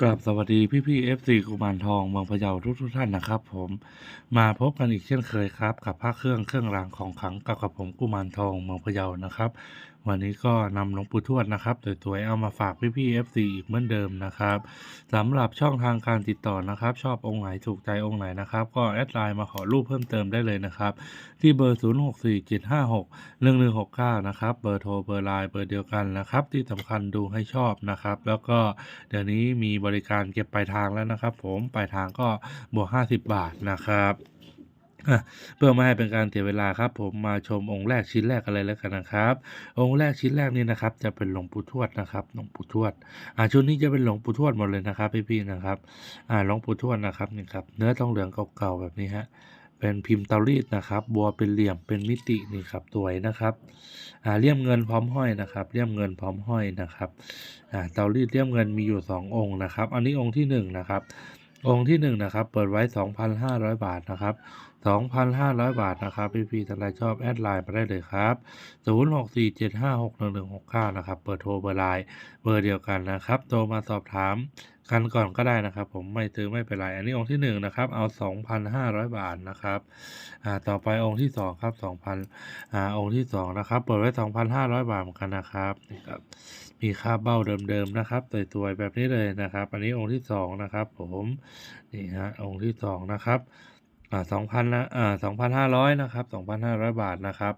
กราบสวัสดีพี่พี่เอฟซีกุมารทองเมืองพะเยาทุกทุกท่านนะครับ ผมมาพบกันอีกเช่นเคยครับ กับพระเครื่องเครื่องรางของขลังกับกับผมกุมารทองเมืองพะเยานะครับ วันนี้ก็นำหลวงปู่ทวดนะครับสวยๆเอามาฝากพี่พี่เอฟซีอีกเหมือนเดิมนะครับสำหรับช่องทางการติดต่อนะครับ ชอบองค์ไหนถูกใจองค์ไหนนะครับ ก็แอดไลน์มาขอรูปเพิ่มเติมได้เลยนะครับ ที่เบอร์ 0 6 4 7 5 6 1 1 6 9 นะครับ เบอร์โทรเบอร์ไลน์เบอร์เดียวกันนะครับ ที่สำคัญดูให้ชอบนะครับ แล้วก็เดี๋ยวนี้มีบริการเก็บปลายทางแล้วนะครับ ผมปลายทางก็บวก 50 บาทนะครับ เพื่อไม่ให้เป็นการเสียเวลาครับ ผมมาชมองค์แรกชิ้นแรกกันเลยแล้วกันนะครับ องค์แรกชิ้นแรกนี่นะครับ จะเป็นหลวงปู่ทวดนะครับหลวงปู่ทวดอ่าชุดนี้จะเป็นหลวงปู่ทวดหมดเลยนะครับพี่ๆนะครับอ่าหลวงปู่ทวดนะครับนี่ครับเนื้อทองเหลืองเก่าๆแบบนี้ฮะเป็นพิมพ์เตารีดนะครับ บัวเป็นเหลี่ยมเป็นมิตินี่ครับสวยนะครับอ่าเลี่ยมเงินพร้อมห้อยนะครับ เลี่ยมเงินพร้อมห้อยนะครับอ่าเตารีดเลี่ยมเงินมีอยู่ 2 องค์นะครับ อันนี้องค์ที่1นะครับ องค์ที่1นนะครับเปิดไว้ 2,500 บาทนะครับ 2,500 บาทนะครับพี่พี่ท่านใดชอบแอดไลน์มาได้เลยครับ 0647561169 นะครับ เปิดโทรเบอร์ไลน์เบอร์เดียวกันนะครับ โทรมาสอบถามกันก่อนก็ได้นะครับ ผมไม่ซื้อไม่เป็นไรอันนี้องค์ที่1นะครับเอา 2,500 บาทนะครับอ่าต่อไปองค์ที่2ครับ2,000อ่าองค์ที่2นะครับเปิดไว้ 2,500 บาทเหมือนกันนะครับนี่ครับ มีค่าเบ้าเดิมๆนะครับสวยๆแบบนี้เลยนะครับ อันนี้องค์ที่2นะครับผมนี่ฮะองค์ที่2นะครับอ่าสองพันนะอ่าสองพันห้าร้อยนะครับสองพันห้าร้อยบาทนะครับ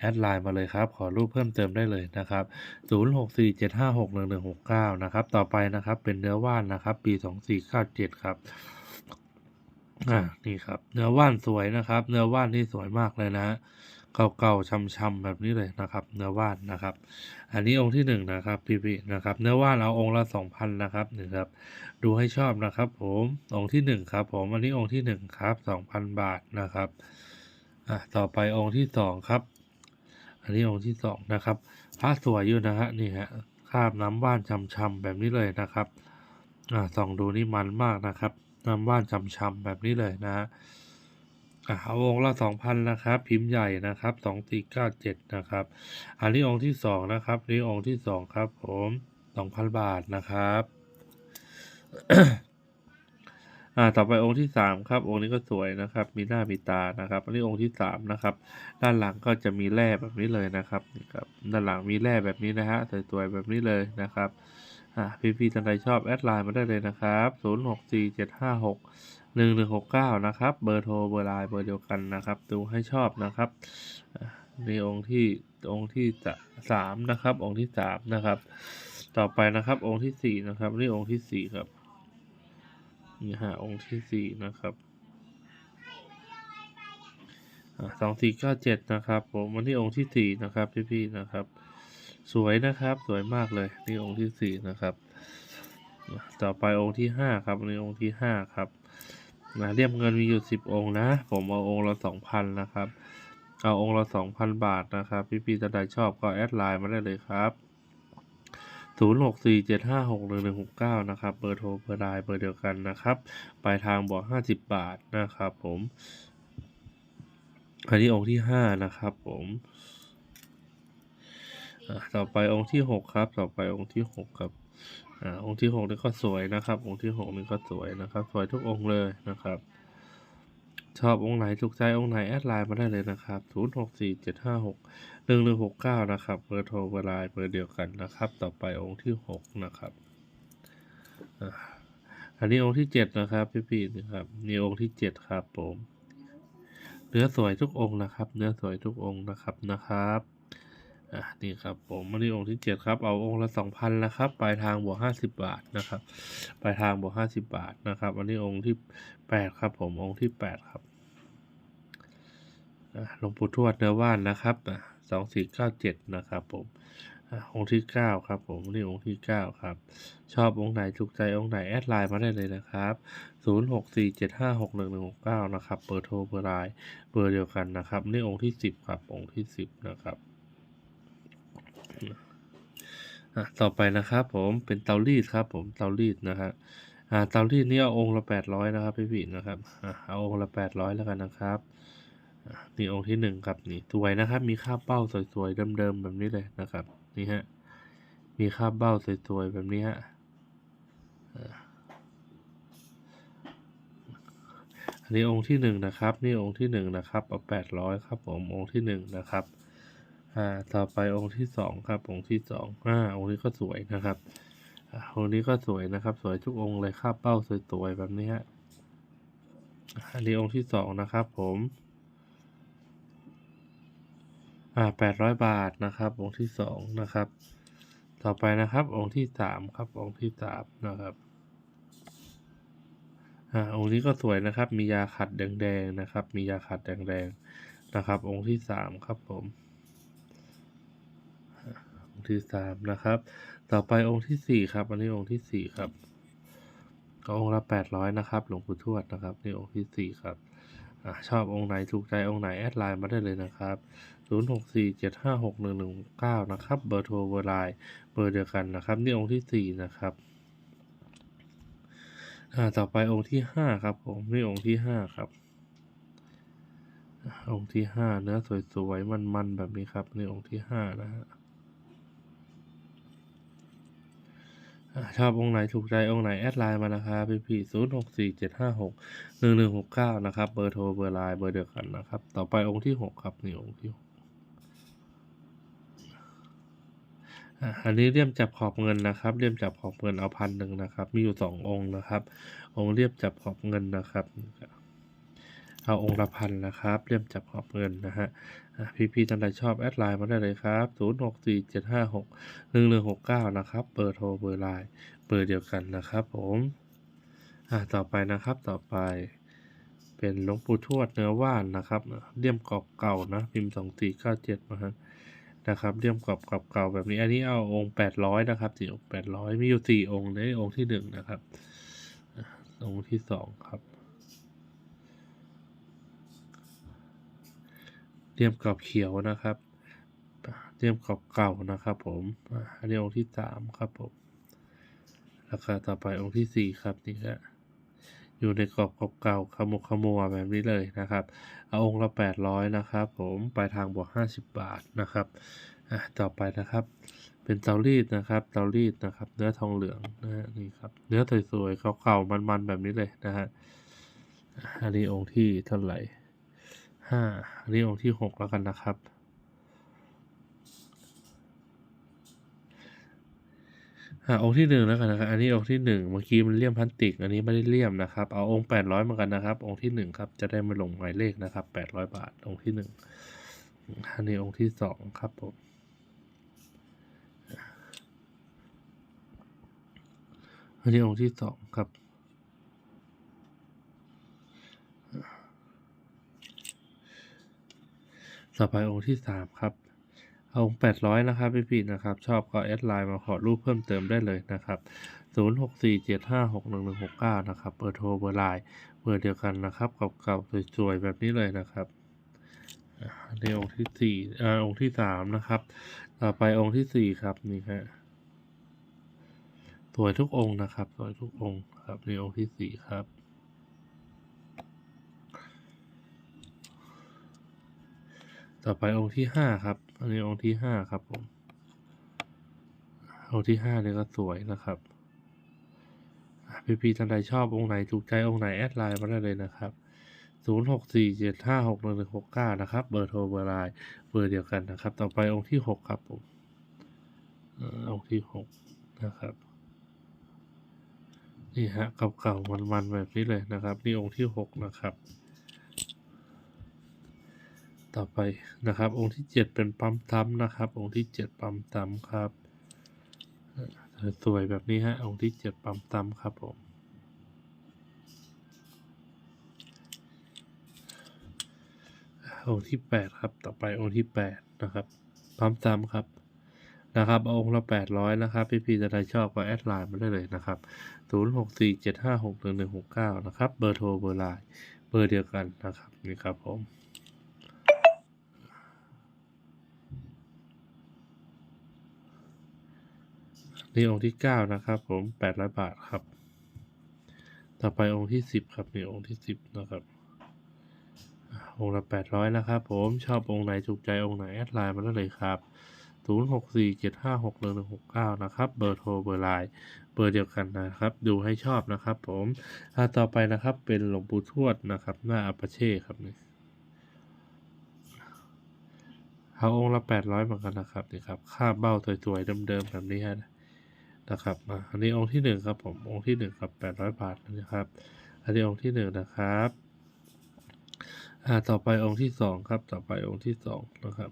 แอดไลน์มาเลยครับ ขอรูปเพิ่มเติมได้เลยนะครับศูนย์หกสี่เจ็ดห้าหกหนึ่งหนึ่งหกเก้านะครับ ต่อไปนะครับ เป็นเนื้อว่านนะครับ ปีสองสี่เก้าเจ็ดครับอ่านี่ครับ เนื้อว่านสวยนะครับ เนื้อว่านที่สวยมากเลยนะฮะ เก่าๆช้ำๆแบบนี้เลยนะครับเนื้อว่านนะครับ อันนี้องค์ที่หนึ่งนะครับพี่ๆนะครับเนื้อว่านเอาองค์ละสองพันนะครับนี่ครับ ดูให้ชอบนะครับ ผมองค์ที่หนึ่งครับ ผมอันนี้องค์ที่หนึ่งครับสองพันบาทนะครับอะต่อไปองค์ที่สองครับ อันนี้องค์ที่สองนะครับพระสวยอยู่นะฮะนี่ฮะคราบน้ำว่านช้ำๆแบบนี้เลยนะครับอ่าส่องดูนี่มันมากนะครับน้ำว่านช้ำๆแบบนี้เลยนะฮะ อะเอาองค์ละสองพันนะครับ พิมพ์ใหญ่นะครับสองสี่เก้าเจ็ดนะครับอันนี้องค์ที่สองนะครับนี่องค์ที่สองครับ ผมสองพันบาทนะครับอ่าต่อไปองค์ที่สามครับ องค์นี้ก็สวยนะครับ มีหน้ามีตานะครับ อันนี้องค์ที่สามนะครับ ด้านหลังก็จะมีแร่แบบนี้เลยนะครับนี่ครับด้านหลังมีแร่แบบนี้นะฮะสวยๆแบบนี้เลยนะครับอ่าพี่ๆท่านใดชอบแอดไลน์มาได้เลยนะครับศูนย์หกสี่เจ็ดห้าหก หนึ่งหนึ่งหกเก้านะครับ เบอร์โทรเบอร์ไลน์เบอร์เดียวกันนะครับ ดูให้ชอบนะครับอ่านี่องค์ที่องค์ที่สามนะครับ องค์ที่สามนะครับ ต่อไปนะครับ องค์ที่สี่นะครับนี่องค์ที่สี่ครับนี่ฮะองค์ที่สี่นะครับสองสี่เก้าเจ็ดนะครับผมวันนี้องค์ที่สี่นะครับพี่ๆนะครับ สวยนะครับสวยมากเลยนี่องค์ที่สี่นะครับ ต่อไปองค์ที่ห้าครับนนี้องค์ที่ห้าครับ นะเรียบเงินมีอยู่สิบองค์นะ ผมเอาองค์ละสองพันนะครับ เอาองค์ละสองพันบาทนะครับ พี่ๆท่านใดชอบก็แอดไลน์มาได้เลยครับศูนย์หกสี่เจ็ดห้าหกหนึ่งหนึ่งหกเก้านะครับเบอร์โทรเบอร์ไลน์เบอร์เดียวกันนะครับปลายทางบอกห้าสิบบาทนะครับผม อันนี้องค์ที่ห้านะครับผมต่อไปองค์ที่หกครับ ต่อไปองค์ที่หกครับ อ่าองค์ที่หกนี่ก็สวยนะครับ องค์ที่หกนี่ก็สวยนะครับ สวยทุกองค์เลยนะครับ ชอบองค์ไหนถูกใจองค์ไหนแอดไลน์มาได้เลยนะครับศูนย์หกสี่เจ็ดห้าหกหนึ่งหนึ่งหกเก้านะครับเบอร์โทรเบอร์ไลน์เบอร์เดียวกันนะครับ ต่อไปองค์ที่หกนะครับอันนี้องค์ที่เจ็ดนะครับพี่ๆนะครับนี่องค์ที่เจ็ดครับผมเนื้อสวยทุกองค์นะครับ เนื้อสวยทุกองค์นะครับนะครับ อะนี่ครับผมอันนี้องค์ที่เจ็ดครับ เอาองค์ละสองพันนะครับปลายทางบวกห้าสิบบาทนะครับปลายทางบวกห้าสิบบาทนะครับอันนี้องค์ที่แปดครับ ผมองค์ที่แปดครับอะหลวงปู่ทวดเนื้อว่านนะครับอะสองสี่เก้าเจ็ดนะครับผมอะองค์ที่เก้าครับผมนี่องค์ที่เก้าครับ ชอบองค์ไหนถูกใจองค์ไหนแอดไลน์มาได้เลยนะครับศูนย์หกสี่เจ็ดห้าหกหนึ่งหนึ่งหกเก้านะครับเบอร์โทรเบอร์ไลน์เบอร์เดียวกันนะครับนี่องค์ที่สิบครับองค์ที่สิบนะครับ ต่อไปนะครับผมเป็นเตารีดครับผมเตารีดนะฮะอ่าเตารีดนี่เอาองค์ละแปดร้อยนะครับพี่พี่นะครับอ่าเอาองค์ละแปดร้อยแล้วกันนะครับนี่องค์ที่หนึ่งครับนี่สวยนะครับ มีค่าเป้าสวยๆเดิมๆแบบนี้เลยนะครับนี่ฮะมีค่าเป้าสวยๆแบบนี้ฮะอันนี้องค์ที่หนึ่งนะครับ นี่องค์ที่หนึ่งนะครับเอาแปดร้อยครับผมองค์ที่หนึ่งนะครับ อ่าต่อไปองค์ที่สองครับ องค์ที่สองอ่าองค์นี้ก็สวยนะครับอ่าองค์นี้ก็สวยนะครับ สวยทุกองค์เลยคาบเป้าสวยๆแบบนี้ฮะอันนี้องค์ที่สองนะครับ ผมอ่าแปดร้อยบาทนะครับ องค์ที่สองนะครับ ต่อไปนะครับ องค์ที่สามครับ องค์ที่สามนะครับอ่าองค์นี้ก็สวยนะครับ มียาขัดแดงๆนะครับ มียาขัดแดงๆนะครับ องค์ที่สามครับผม ค์ที่สามนะครับ ต่อไปองค์ที่สี่ครับ อันนี้องค์ที่สี่ครับ ก็องค์ละแปดร้อยนะครับ หลวงปู่ทวดนะครับ นี่องค์ที่สี่ครับอชอบองค์ไหนถูกใจองค์ไหนแอดไลน์มาได้เลยนะครับศูนย์หกสี่เจ็ดห้าหกหนึ่งหนึ่งเก้านะครับ เบอร์โทรเบอร์ไลน์เบอร์เดียวกันนะครับ นี่องค์ที่สี่นะครับต่อไปองค์ที่ห้าครับผมนี่องค์ที่ห้าครับอ่าองค์ที่ห้าเนื้อสวยๆ มันๆ แบบนี้ครับ นี่องค์ที่ห้านะฮะอ่า ชอบองค์ไหนถูกใจองค์ไหนแอดไลน์มานะครับพี่พี่ศูนย์หกสี่เจ็ดห้าหกหนึ่งหนึ่งหกเก้านะครับ เบอร์โทรเบอร์ไลน์เบอร์เดียวกันนะครับ ต่อไปองค์ที่หกครับนี่องค์ที่หกอันนี้เรียมจับขอบเงินนะครับเรียมจับขอบเงินเอาพันหนึ่งนะครับ มีอยู่สององค์นะครับ องค์เรียบจับขอบเงินนะครับ เอาองค์ละพันนะครับเรียบจับขอบเงินนะฮะอ่พี่ๆท่านใดชอบแอดไลน์มาได้เลยครับ 0 6 4 7 5 6 1 1 6 9 นะครับ เบอร์โทรเบอร์ไลน์เบอร์เดียวกันนะครับผมอะต่อไปนะครับต่อไป เป็นหลวงปู่ทวดเนื้อว่านนะครับเลี่ยมกรอบเก่านะพิมพ์สองสี่เก้าเจ็ดนะฮะนะครับเลี่ยมกรอบกรอบเก่าแบบนี้อันนี้เอาองค์แปดร้อยนะครับสี่องค์แปดร้อยมีอยู่สี่องค์ในองค์ที่หนึ่งนะครับองค์ที่สองครับ เลี่ยมกรอบเขียวนะครับเลี่ยมกรอบเก่านะครับ ผมอันนี้องค์ที่สามครับผมราคาต่อไปองค์ที่สี่ครับนี่ฮะอยู่ในกรอบเก่าๆขมุกขมัวแบบนี้เลยนะครับ เอาองค์ละแปดร้อยนะครับ ผมปลายทางบวกห้าสิบบาทนะครับอะต่อไปนะครับ เป็นเตารีดนะครับเตารีดนะครับ เนื้อทองเหลืองนะฮะนี่ครับ เนื้อสวยๆเก่าๆมันๆแบบนี้เลยนะฮะอะอันนี้องค์ที่เท่าไหร่ ห้าอันนี้องค์ที่หกแล้วกันนะครับ อ่าองค์ที่หนึ่งแล้วกันนะครับ อันนี้องค์ที่หนึ่งเมื่อกี้มันเลี่ยมพลาสติก อันนี้ไม่ได้เลี่ยมนะครับ เอาองค์แปดร้อยมือนกันนะครับ องค์ที่หนึ่งครับ จะได้ไม่ลงหมายเลขนะครับแปดร้อยบาท องค์ที่หนึ่งอันนี้องค์ที่สองครับผมอันนี้องค์ที่สองครับ ต่อไปองค์ที่สามครับ เอาองค์แปดร้อยนะครับพี่พี่นะครับ ชอบก็แอดไลน์มาขอรูปเพิ่มเติมได้เลยนะครับศูนย์หกสี่เจ็ดห้าหกหนึ่งหนึ่งหกเก้านะครับเบอร์โทรเบอร์ไลน์เบอร์เดียวกันนะครับเก่าๆสวยๆแบบนี้เลยนะครับอะอันนี้องค์ที่สี่อ่าองค์ที่สามนะครับ ต่อไปองค์ที่สี่ครับนี่ฮะสวยทุกองค์นะครับสวยทุกองค์ครับนี่องค์ที่สี่ครับ ต่อไปองค์ที่ห้าครับ อันนี้องค์ที่ห้าครับผม องค์ที่ห้าเนี่ยก็สวยนะครับอ่พี่ๆท่านใดชอบองค์ไหนถูกใจองค์ไหนแอดไลน์มาได้เลยนะครับศูนย์หกสี่เจ็ดห้าหกหนึ่งหนึ่งหกเก้านะครับ เบอร์โทรเบอร์ไลน์เบอร์เดียวกันนะครับ ต่อไปองค์ที่หกครับผมองค์ที่หกนะครับ นี่ฮะเก่าๆมันๆแบบนี้เลยนะครับ นี่องค์ที่หกนะครับ ต่อไปนะครับ องค์ที่เจ็ดเป็นปั๊มตั้มนะครับ องค์ที่เจ็ดปั๊มตั้มครับเอ่อสวยแบบนี้ฮะองค์ที่เจ็ดปั๊มตั้มครับผมองค์ที่แปดครับ ต่อไปองค์ที่แปดนะครับ ปั๊มตั้มครับนะครับองค์ละแปดร้อยนะครับ พี่พี่ๆจะได้ชอบก็แอดไลน์มาได้เลยนะครับศูนย์หกสี่เจ็ดห้าหกหนึ่งหนึ่งหกเก้านะครับ เบอร์โทรเบอร์ไลน์เบอร์เดียวกันนะครับนี่ครับผม นี่องค์ที่เก้านะครับ ผมแปดร้อยบาทครับ ต่อไปองค์ที่สิบครับนี่องค์ที่สิบนะครับองค์ละแปดร้อยนะครับ ผมชอบองค์ไหนถูกใจองค์ไหนแอดไลน์มาได้เลยครับศูนย์หกสี่เจ็ดห้าหกหนึ่งหนึ่งหกเก้านะครับ เบอร์โทรเบอร์ไลน์เบอร์เดียวกันนะครับ ดูให้ชอบนะครับ ผมอาต่อไปนะครับเป็นหลวงปู่ทวดนะครับ หน้าอัปปาเช่ครับนี่เขาองค์ละแปดร้อยเหมือนกันนะครับนี่ครับค่าเบ้าสวยๆเดิมๆแบบนี้ฮะ นะครับอันนี้องค์ที่หนึ่งครับผมองค์ที่หนึ่งครับแปดร้อยบาทนะครับ อันนี้องค์ที่หนึ่งนะครับอ่าต่อไปองค์ที่สองครับ ต่อไปองค์ที่สองนะครับ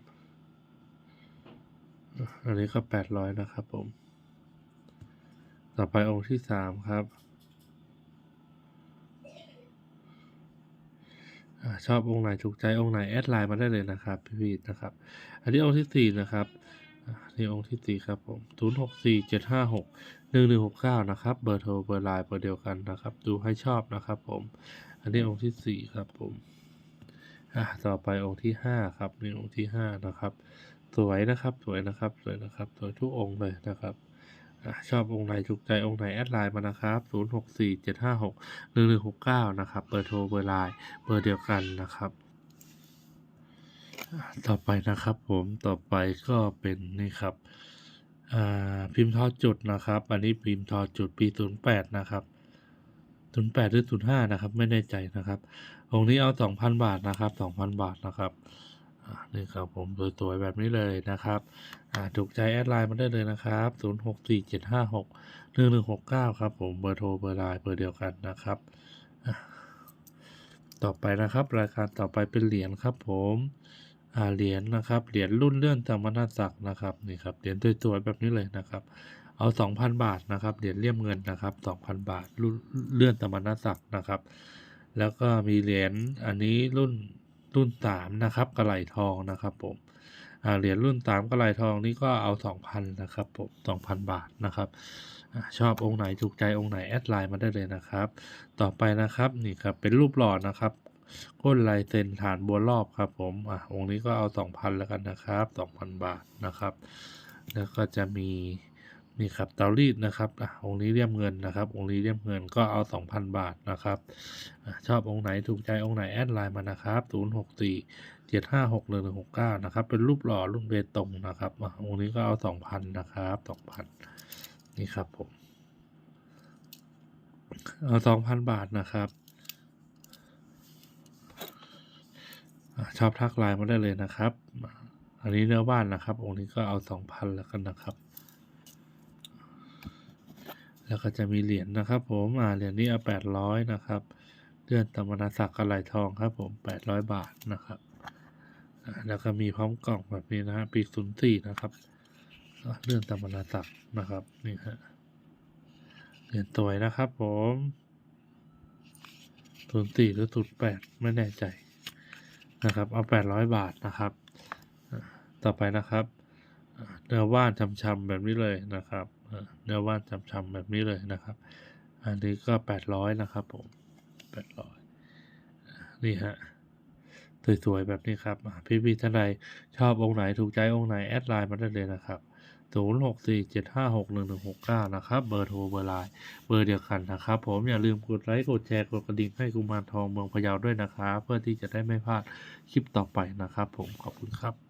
อันนี้ก็แปดร้อยนะครับผม ต่อไปองค์ที่สามครับอาชอบองค์ไหนถูกใจองค์ไหนแอดไลน์มาได้เลยนะครับพี่ๆนะครับ อันนี้องค์ที่สี่นะครับ อันนี้องค์ที่สี่ครับผมศูนย์หกสี่เจ็ดห้าหกหนึ่งหนึ่งหกเก้านะครับ เบอร์โทรเบอร์ไลน์เบอร์เดียวกันนะครับ ดูให้ชอบนะครับผม อันนี้องค์ที่สี่ครับผมอ่าต่อไปองค์ที่ห้าครับนี่องค์ที่ห้านะครับ สวยนะครับ สวยนะครับ สวยนะครับ สวยทุกองค์เลยนะครับอาชอบองค์ไหนถูกใจองค์ไหนแอดไลน์มานะครับ 0 6 4 7 5 6 1 1 6 9 นะครับ เบอร์โทรเบอร์ไลน์เบอร์เดียวกันนะครับ ต่อไปนะครับผมต่อไปก็เป็นนี่ครับพิมพ์ทอจุดนะครับ อันนี้พิมพ์ทอจุดปี 08 นะครับ 08 หรือ 05 นะครับ ไม่แน่ใจนะครับองค์นี้เอา 2,000 บาทนะครับ 2,000 บาทนะครับนี่ครับผมสวยๆแบบนี้เลยนะครับถูกใจแอดไลน์มาได้เลยนะครับ 0 6 4 7 5 6 1 1 6 9 ครับผมเบอร์โทรเบอร์ไลน์เบอร์เดียวกันนะครับ ต่อไปนะครับ รายการต่อไปเป็นเหรียญครับผม เหรียญนะครับเหรียญรุ่นเลื่อนสมณศักดิ์นะครับนี่ครับเหรียญสวยๆแบบนี้เลยนะครับเอา 2,000 บาทนะครับเหรียญเลี่ยมเงินนะครับ 2,000 บาทรุ่นเลื่อนสมณศักดิ์นะครับ แล้วก็มีเหรียญอันนี้รุ่นรุ่นสามนะครับกระไหลทองนะครับผมเหรียญรุ่นสามกระไหลทองนี่ก็เอาสองพันนะครับผมสองพันบาทนะครับอชอบองค์ไหนถูกใจองค์ไหนแอดไลน์มาได้เลยนะครับ ต่อไปนะครับนี่ครับเป็นรูปหล่อนะครับ ก้นลายเซ็นฐานบัวรอบครับผมอะองค์นี้ก็เอาสองพันแล้วกันนะครับสองพันบาทนะครับ แล้วก็จะมีนี่ครับเตารีดนะครับอะองค์นี้เลี่ยมเงินนะครับ องค์นี้เลี่ยมเงินก็เอา 2,000 บาทนะครับอะชอบองค์ไหนถูกใจองค์ไหนแอดไลน์มานะครับ064 756 1169นะครับ เป็นรูปหล่อรุ่นเบตงนะครับอะองค์นี้ก็เอา 2,000 นะครับ 2,000 นี่ครับผมเอา2,000 บาทนะครับอะ ชอบทักไลน์มาได้เลยนะครับ อันนี้เนื้อบ้านนะครับ องค์นี้ก็เอา2,000แล้วกันนะครับ แล้วก็จะมีเหรียญนะครับผมอ่าเหรียญนี้เอาแปดร้อยนะครับเลื่อนตมนาศักดิ์กระไหลทองครับผมแปดร้อยบาทนะครับแล้วก็มีพร้อมกล่องแบบนี้นะฮะปีศูนย์สี่นะครับเลื่อนตมนาศักดิ์นะครับนี่ฮะเหรียญสวนะครับผมศูนย์สี่หรือศูนย์แปดไม่แน่ใจ นะครับ เอาแปดร้อยบาทนะครับ ต่อไปนะครับเนื้อว่านช้ำๆแบบนี้เลยนะครับเนื้อว่านช้ำๆแบบนี้เลยนะครับ อันนี้ก็แปดร้อยนะครับผมแปดร้อยนี่ฮะสวยๆแบบนี้ครับอ่พี่ๆท่านใดชอบองค์ไหนถูกใจองค์ไหน แอดไลน์มาได้เลยนะครับ ศูนย์หกสี่เจ็ดห้าหกหนึ่งหนึ่งหกเก้านะครับ เบอร์โทรเบอร์ไลน์เบอร์เดียวกันนะครับ ผมอย่าลืมกดไลค์กดแชร์กดกระดิ่งให้กุมารทองเมืองพะเยาด้วยนะครับ เพื่อที่จะได้ไม่พลาดคลิปต่อไปนะครับ ผมขอบคุณครับ